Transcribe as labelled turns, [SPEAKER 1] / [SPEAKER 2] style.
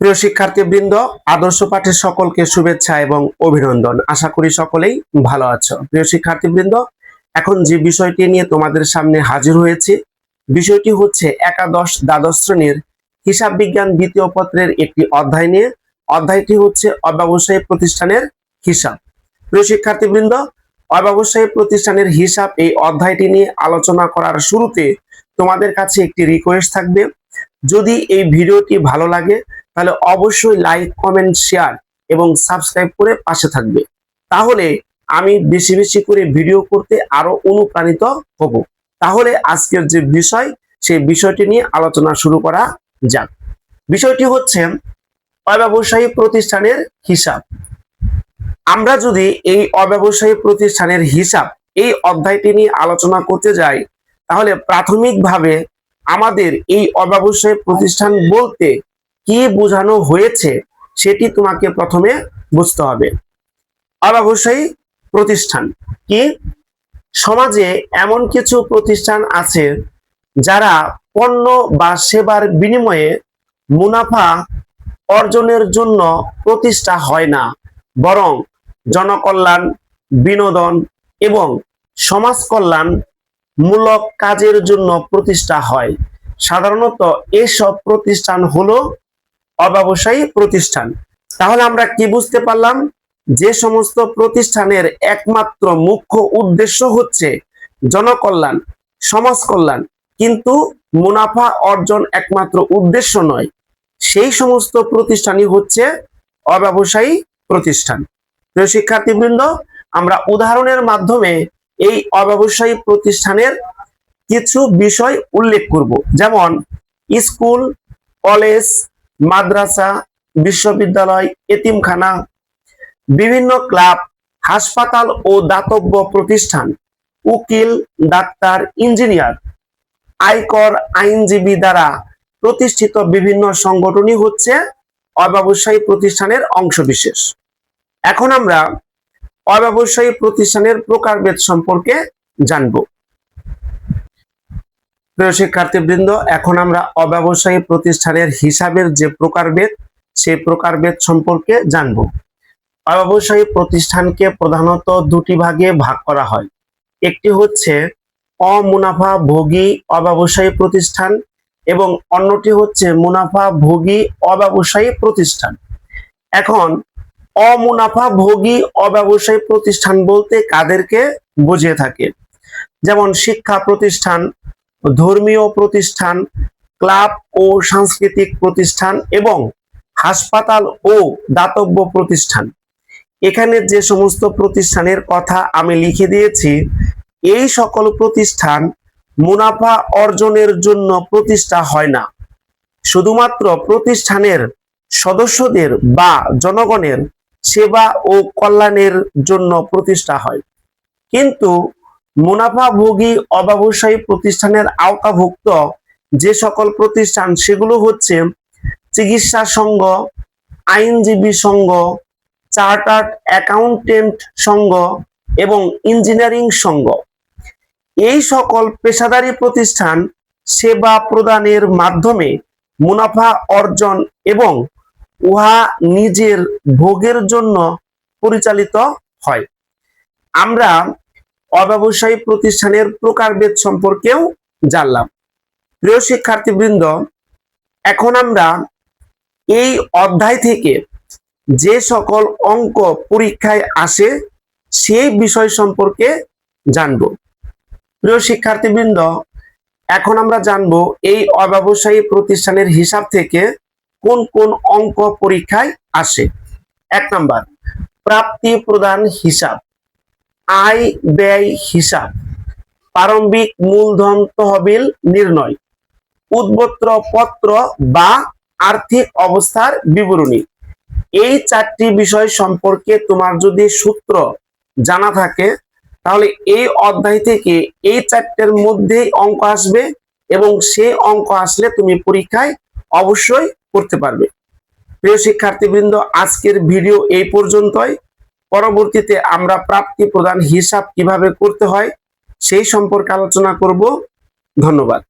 [SPEAKER 1] প্রিয় শিক্ষার্থীবৃন্দ, আদর্শ পাঠের সকলকে শুভেচ্ছা এবং অভিনন্দন। আশা করি সকলেই ভালো আছো। প্রিয় শিক্ষার্থীবৃন্দ, এখন যে বিষয়টি নিয়ে তোমাদের সামনে হাজির হয়েছে, বিষয়টি হচ্ছে একাদশ দ্বাদশ শ্রেণির হিসাব বিজ্ঞান দ্বিতীয় পত্রের একটি অধ্যায় নিয়ে। অধ্যায়টি হচ্ছে অব্যবসায়ী প্রতিষ্ঠানের হিসাব। প্রিয় শিক্ষার্থীবৃন্দ, অব্যবসায়ী প্রতিষ্ঠানের হিসাব এই অধ্যায়টি নিয়ে আলোচনা করার শুরুতে তোমাদের কাছে একটি রিকোয়েস্ট থাকবে। যদি এই ভিডিওটি ভালো লাগে তাহলে অবশ্যই লাইক কমেন্ট শেয়ার এবং সাবস্ক্রাইব করে পাশে থাকবে। তাহলে আমি বেশি বেশি করে ভিডিও করতে আরও অনুপ্রাণিত হব। তাহলে আজকের যে বিষয়, সেই বিষয়টি নিয়ে আলোচনা শুরু করা যাক। বিষয়টি হচ্ছে অব্যবসায়ী প্রতিষ্ঠানের হিসাব। আমরা যদি এই অব্যবসায়ী প্রতিষ্ঠানের হিসাব, এই অধ্যায়টি নিয়ে আলোচনা করতে যাই, তাহলে প্রাথমিকভাবে আমাদের এই অব্যবসায়ী প্রতিষ্ঠান বলতে কি বোঝানো হয়েছে সেটি তোমাকে প্রথমে বুঝতে হবে। অবশ্যই প্রতিষ্ঠান। কি? সমাজে এমন কিছু প্রতিষ্ঠান আছে যারা পণ্য বা সেবার বিনিময়ে মুনাফা অর্জনের জন্য প্রতিষ্ঠা হয় না, বরং জনকল্যাণ, বিনোদন এবং সমাজ কল্যাণ মূলক কাজের জন্য প্রতিষ্ঠা হয়। সাধারণত এসব প্রতিষ্ঠান হলো অব্যবসায়ী প্রতিষ্ঠান। তাহলে আমরা কি বুঝতে পারলাম? যে সমস্ত প্রতিষ্ঠানের একমাত্র মুখ্য উদ্দেশ্য হচ্ছে জনকল্যাণ সমাজ কল্যাণ কিন্তু মুনাফা অর্জন একমাত্র উদ্দেশ্য নয়। সেই সমস্ত প্রতিষ্ঠানই হচ্ছে অব্যবসায়ী প্রতিষ্ঠান। প্রিয় শিক্ষার্থীবৃন্দ, আমরা উদাহরণের মাধ্যমে এই অব্যবসায়ী প্রতিষ্ঠানের কিছু বিষয় উল্লেখ করব। যেমন, স্কুল, কলেজ মাদ্রাসা, বিশ্ববিদ্যালয়, এতিমখানা, বিভিন্ন ক্লাব, হাসপাতাল ও দাতব্য প্রতিষ্ঠান, উকিল, ডাক্তার, ইঞ্জিনিয়ার, আয়কর আইনজীবী দ্বারা প্রতিষ্ঠিত বিভিন্ন সংগঠনই হচ্ছে অব্যবসায়ী প্রতিষ্ঠানের অংশবিশেষ। এখন আমরা অব্যবসায়ী প্রতিষ্ঠানের প্রকারভেদ সম্পর্কে জানব। প্রিয় শিক্ষার্থীবৃন্দ, এখন আমরা অব্যবসায়ী প্রতিষ্ঠানের হিসাবের যে প্রকারভেদ সেই প্রকারভেদ সম্পর্কে জানব। অব্যবসায়ী প্রতিষ্ঠানকে প্রধানত দুটি ভাগে ভাগ করা হয়। একটি হচ্ছে অমুনাফা ভোগী অব্যবসায়ী প্রতিষ্ঠান এবং অন্যটি হচ্ছে মুনাফা ভোগী অব্যবসায়ী প্রতিষ্ঠান। এখন, অমুনাফা ভোগী অব্যবসায়ী প্রতিষ্ঠান বলতে কাদেরকে বুঝিয়ে থাকে? যেমন শিক্ষা প্রতিষ্ঠান ধর্মীয় প্রতিষ্ঠান, ক্লাব ও সাংস্কৃতিক প্রতিষ্ঠান এবং হাসপাতাল ও দাতব্য প্রতিষ্ঠান। এখানে যে সমস্ত প্রতিষ্ঠানের কথা আমি লিখে দিয়েছি, এই সকল প্রতিষ্ঠান মুনাফা অর্জনের জন্য প্রতিষ্ঠা হয় না। শুধুমাত্র প্রতিষ্ঠানের সদস্যদের বা জনগণের সেবা ও কল্যাণের জন্য প্রতিষ্ঠা হয়। কিন্তু মুনাফাভোগী অব্যবসায়ী প্রতিষ্ঠানের আওতাভুক্ত যে সকল প্রতিষ্ঠান, সেগুলো হচ্ছে চিকিৎসা সংঘ, আইনজীবী সংঘ, চার্টার্ড অ্যাকাউন্টেন্ট সংঘ এবং ইঞ্জিনিয়ারিং সংঘ। এই সকল পেশাদারী প্রতিষ্ঠান সেবা প্রদানের মাধ্যমে মুনাফা অর্জন এবং উহা নিজের ভোগের জন্য পরিচালিত হয়। আমরা অব্যবসায়ী প্রতিষ্ঠানের প্রকারভেদ সম্পর্কেও জানলাম। প্রিয় শিক্ষার্থীবৃন্দ, এখন আমরা এই অধ্যায় থেকে যে সকল অঙ্ক পরীক্ষায় আসে সেই বিষয় সম্পর্কে জানব। প্রিয় শিক্ষার্থীবৃন্দ, এখন আমরা জানব এই অব্যবসায়ী প্রতিষ্ঠানের হিসাব থেকে কোন কোন অঙ্ক পরীক্ষায় আসে। এক নাম্বার, প্রাপ্তি প্রদান হিসাব। আয় ব্যয় হিসাব। প্রারম্ভিক মূলধন তহবিল নির্ণয়। উদ্বত্র পত্র বা আর্থিক অবস্থার বিবরণী। এই চারটি বিষয় সম্পর্কে তোমার যদি সূত্র জানা থাকে, তাহলে এই অধ্যায় থেকে এই চারটের মধ্যেই অঙ্ক আসবে এবং সেই অঙ্ক আসলে তুমি পরীক্ষায় অবশ্যই করতে পারবে। প্রিয় শিক্ষার্থীবৃন্দ, আজকের ভিডিও এই পর্যন্তই। পরবর্তীতে আমরা প্রাপ্তি প্রদান হিসাব কীভাবে করতে হয় সেই সম্পর্কে আলোচনা করব। ধন্যবাদ।